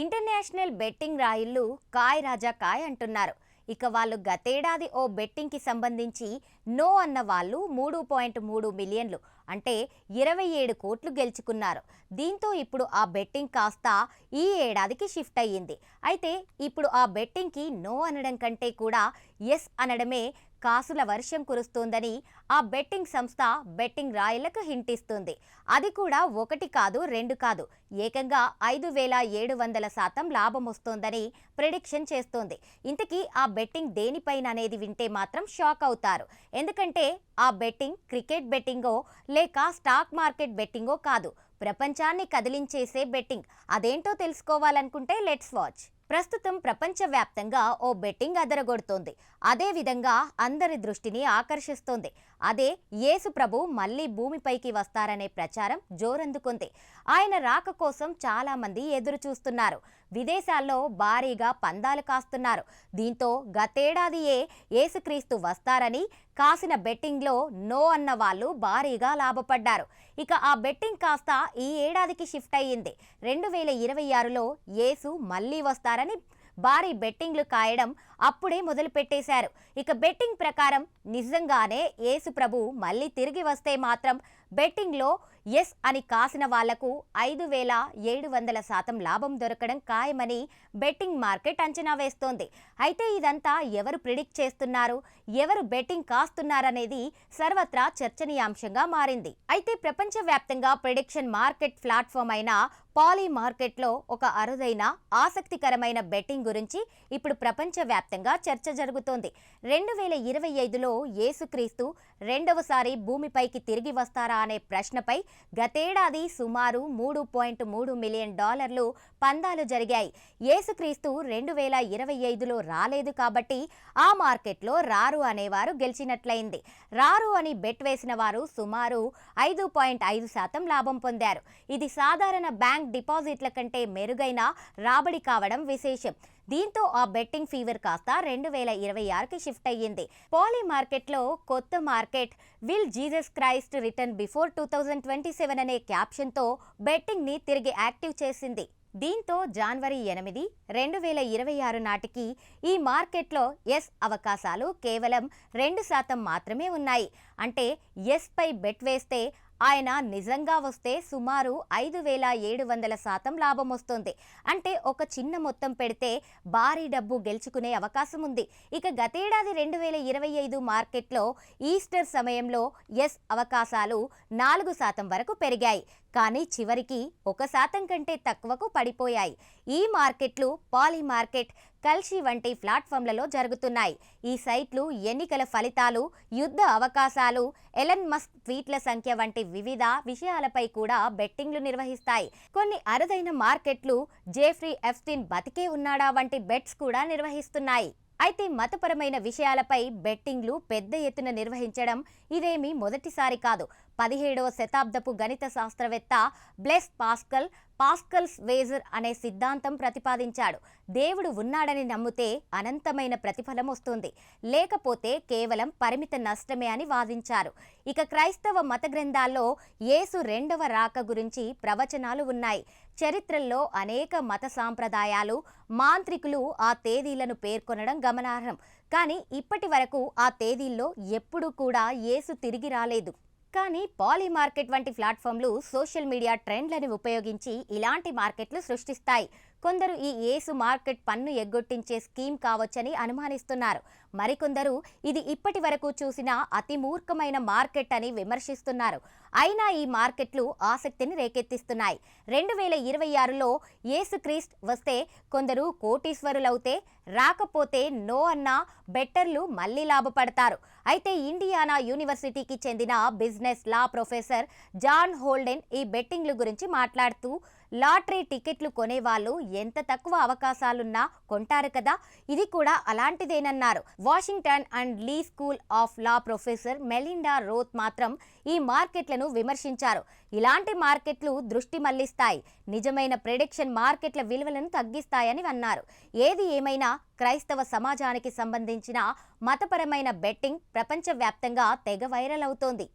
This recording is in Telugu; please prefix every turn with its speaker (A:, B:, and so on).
A: ఇంటర్నేషనల్ బెట్టింగ్ రాయిళ్ళు కాయ్ రాజా కాయ్ అంటున్నారు. ఇక వాళ్ళు గతేడాది ఓ బెట్టింగ్కి సంబంధించి నో అన్న వాళ్ళు మూడు పాయింట్ మూడు మిలియన్లు అంటే ఇరవై ఏడు కోట్లు గెలుచుకున్నారు. దీంతో ఇప్పుడు ఆ బెట్టింగ్ కాస్త ఈ ఏడాదికి షిఫ్ట్ అయ్యింది. అయితే ఇప్పుడు ఆ బెట్టింగ్కి నో అనడం కంటే కూడా ఎస్ అనడమే కాసుల వర్షం కురుస్తోందని ఆ బెట్టింగ్ సంస్థ బెట్టింగ్ రాయలకు హింటిస్తుంది అది కూడా ఒకటి కాదు రెండు కాదు. ఏకంగా ఐదు వేల ఏడు వందల శాతం లాభం వస్తోందని ప్రిడిక్షన్ చేస్తోంది. ఇంతకీ ఆ బెట్టింగ్ దేనిపైన అనేది వింటే మాత్రం షాక్ అవుతారు. ఎందుకంటే ఆ బెట్టింగ్ క్రికెట్ బెట్టింగో లేక స్టాక్ మార్కెట్ బెట్టింగో కాదు. ప్రపంచాన్ని కదిలించేసే బెట్టింగ్. అదేంటో తెలుసుకోవాలనుకుంటే లెట్స్ వాచ్. ప్రస్తుతం ప్రపంచవ్యాప్తంగా ఓ బెట్టింగ్ అదరగొడుతోంది. అదే విధంగా అందరి దృష్టిని ఆకర్షిస్తోంది. అదే యేసు ప్రభు మళ్ళీ భూమిపైకి వస్తారనే ప్రచారం జోరందుకుంది. ఆయన రాక కోసం చాలామంది ఎదురుచూస్తున్నారు. ఎదురు చూస్తున్నారు విదేశాల్లో భారీగా పందాలు కాస్తున్నారు. దీంతో గతేడాదియే యేసుక్రీస్తు వస్తారని కాసిన బెట్టింగ్లో నో అన్న వాళ్ళు భారీగా లాభపడ్డారు. ఇక ఆ బెట్టింగ్ కాస్త ఈ ఏడాదికి షిఫ్ట్ అయ్యింది. రెండు వేల ఇరవై ఆరులో యేసు మళ్ళీ వస్తారని భారీ బెట్టింగ్లు కాయడం అప్పుడే మొదలుపెట్టేశారు. ఇక బెట్టింగ్ ప్రకారం నిజంగానే యేసు ప్రభు మళ్ళీ తిరిగి వస్తే మాత్రం బెట్టింగ్లో ఎస్ అని కాసిన వాళ్ళకు ఐదు వేల ఏడు వందల శాతం లాభం దొరకడం ఖాయమని బెట్టింగ్ మార్కెట్ అంచనా వేస్తోంది. అయితే ఇదంతా ఎవరు ప్రిడిక్ట్ చేస్తున్నారు? ఎవరు బెట్టింగ్ కాస్తున్నారనేది సర్వత్రా చర్చనీయాంశంగా మారింది. అయితే ప్రపంచవ్యాప్తంగా ప్రిడిక్షన్ మార్కెట్ ప్లాట్ఫామ్ అయిన పాలీ మార్కెట్లో ఒక అరుదైన ఆసక్తికరమైన బెట్టింగ్ గురించి ఇప్పుడు ప్రపంచవ్యాప్తంగా చర్చ జరుగుతోంది. రెండు వేల ఇరవై ఐదులో యేసుక్రీస్తు రెండవసారి భూమిపైకి తిరిగి వస్తారా అనే ప్రశ్నపై గతేడాది సుమారు మూడు పాయింట్ మూడు మిలియన్ డాలర్లు పందాలు జరిగాయి. యేసుక్రీస్తు రెండు వేల ఇరవై ఐదులో రాలేదు కాబట్టి ఆ మార్కెట్లో రారు అనేవారు గెలిచినట్లయింది. రారు అని బెట్ వేసిన వారు సుమారు ఐదు పాయింట్ ఐదు శాతం లాభం పొందారు. ఇది సాధారణ బ్యాంక్ డిపాజిట్ల కంటే మెరుగైన రాబడి కావడం విశేషం. దీంతో ఆ బెట్టింగ్ ఫీవర్ కాస్త రెండు వేల ఇరవై ఆరుకి షిఫ్ట్ అయ్యింది. పాలీ మార్కెట్లో కొత్త market will Jesus Christ return before two thousand twenty seven అనే క్యాప్షన్తో బెట్టింగ్ని తిరిగి యాక్టివ్ చేసింది. దీంతో జనవరి ఎనిమిది రెండు వేల ఇరవై ఆరు నాటికి ఈ మార్కెట్లో ఎస్ అవకాశాలు కేవలం రెండు శాతం మాత్రమే ఉన్నాయి. అంటే ఎస్పై బెట్ వేస్తే ఆయన నిజంగా వస్తే సుమారు ఐదు వేల ఏడు వందల శాతం లాభం వస్తుంది. అంటే ఒక చిన్న మొత్తం పెడితే భారీ డబ్బు గెలుచుకునే అవకాశం ఉంది. ఇక గతేడాది రెండు వేల ఇరవై ఐదు మార్కెట్లో ఈస్టర్ సమయంలో ఎస్ అవకాశాలు నాలుగు శాతం వరకు పెరిగాయి. కానీ చివరికి ఒక శాతం కంటే తక్కువకు పడిపోయాయి. ఈ మార్కెట్లు పాలీ మార్కెట్ కల్షి వంటి ప్లాట్ఫామ్లలో జరుగుతున్నాయి. ఈ సైట్లు ఎన్నికల ఫలితాలు యుద్ధ అవకాశాలు ఎలన్ మస్క్ ట్వీట్ల సంఖ్య వంటి వివిధ విషయాలపై కూడా బెట్టింగ్లు నిర్వహిస్తాయి. కొన్ని అరుదైన మార్కెట్లు జేఫ్రీ ఎఫ్స్టిన్ బతికే ఉన్నాడా వంటి బెట్స్ కూడా నిర్వహిస్తున్నాయి. అయితే మతపరమైన విషయాలపై బెట్టింగ్లు పెద్ద ఎత్తున నిర్వహించడం ఇదేమీ మొదటిసారి కాదు. పదిహేడవ శతాబ్దపు గణిత శాస్త్రవేత్త బ్లెస్ పాస్కల్ పాస్కల్స్ వేజర్ అనే సిద్ధాంతం ప్రతిపాదించాడు. దేవుడు ఉన్నాడని నమ్మితే అనంతమైన ప్రతిఫలం వస్తుంది. లేకపోతే కేవలం పరిమిత నష్టమే అని వాదించారు. ఇక క్రైస్తవ మత గ్రంథాల్లో యేసు రెండవ రాక గురించి ప్రవచనాలు ఉన్నాయి. చరిత్రల్లో అనేక మత సాంప్రదాయాలు మాంత్రికులు ఆ తేదీలను పేర్కొనడం గమనార్హం. కానీ ఇప్పటి వరకు ఆ తేదీల్లో ఎప్పుడూ కూడా యేసు తిరిగి రాలేదు. కానీ పాలీ మార్కెట్ వంటి ప్లాట్ఫామ్లు సోషల్ మీడియా ట్రెండ్లను ఉపయోగించి ఇలాంటి మార్కెట్లు సృష్టిస్తాయి. కొందరు ఈ ఏసు మార్కెట్ పన్ను ఎగ్గొట్టించే స్కీమ్ కావచ్చని అనుమానిస్తున్నారు. మరికొందరు ఇది ఇప్పటి వరకు చూసిన అతి మూర్ఖమైన మార్కెట్ అని విమర్శిస్తున్నారు. అయినా ఈ మార్కెట్లు ఆసక్తిని రేకెత్తిస్తున్నాయి. రెండు వేల ఇరవై ఆరులో ఏసుక్రీస్ట్ వస్తే కొందరు కోటీశ్వరులవుతే రాకపోతే నో అన్న బెట్టర్లు మళ్ళీ లాభపడతారు. అయితే ఇండియానా యూనివర్సిటీకి చెందిన business law professor John Holden ఈ బెట్టింగ్ల గురించి మాట్లాడుతూ లాటరీ టికెట్లు కొనేవాళ్ళు ఎంత తక్కువ అవకాశాలున్నా కొంటారు కదా? ఇది కూడా అలాంటిదేనన్నారు. Washington and Lee School of Law professor Melinda Roth మాత్రం ఈ మార్కెట్లను విమర్శించారు. ఇలాంటి మార్కెట్లు దృష్టి మళ్ళిస్తాయి నిజమైన ప్రెడిక్షన్ మార్కెట్ల విలువలను తగ్గిస్తాయని అన్నారు. ఏది ఏమైనా క్రైస్తవ సమాజానికి సంబంధించిన మతపరమైన బెట్టింగ్ ప్రపంచవ్యాప్తంగా తెగ వైరల్ అవుతోంది.